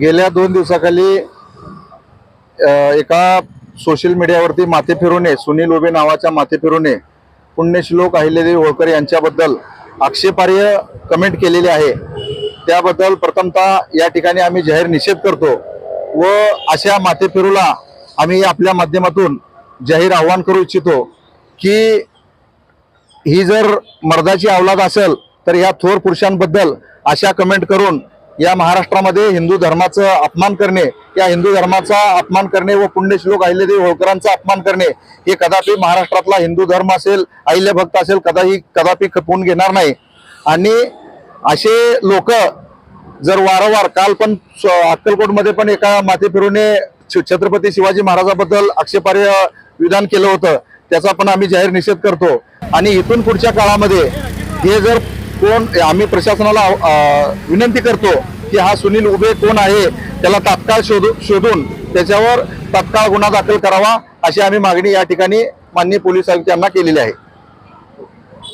गेल्या दोन दिवसाखाली एका सोशल मीडियावरती माथे फिरवणे सुनील उबे नावाच्या माथे फिरवणे पुण्यश्लोक अहिल्यादेवी होळकर यांच्याबद्दल आक्षेपार्ह कमेंट केलेली आहे. त्याबद्दल प्रथमतः या ठिकाणी आम्ही जाहीर निषेध करतो व अशा माथे फिरूला आम्ही आपल्या माध्यमातून जाहीर आव्हान करू इच्छितो की ही जर मर्दाची अवलाद असेल तर या थोर पुरुषांबद्दल अशा कमेंट करून या महाराष्ट्रामध्ये हिंदू धर्माचं अपमान करणे या हिंदू धर्माचा अपमान करणे व पुण्यश्लोक अहिल्यादेवी होळकरांचा अपमान करणे हे कदापि महाराष्ट्रातला हिंदू धर्म असेल अहिल्याभक्त असेल कदाही कदापि खपवून घेणार नाही. आणि असे लोक जर वारंवार काल पण स- अक्कलकोटमध्ये पण एका माथे फिरूने छ- छत्रपती शिवाजी महाराजाबद्दल आक्षेपार्ह विधान केलं होतं त्याचा पण आम्ही जाहीर निषेध करतो. आणि इथून पुढच्या काळामध्ये हे जर कोण आम्ही प्रशासनाला विनंती करतो की हा सुनील उभे कोण आहे त्याला तात्काळ शोधू शोधून त्याच्यावर तात्काळ गुन्हा दाखल करावा अशी आम्ही मागणी या ठिकाणी माननीय पोलीस आयुक्त यांना केलेली आहे.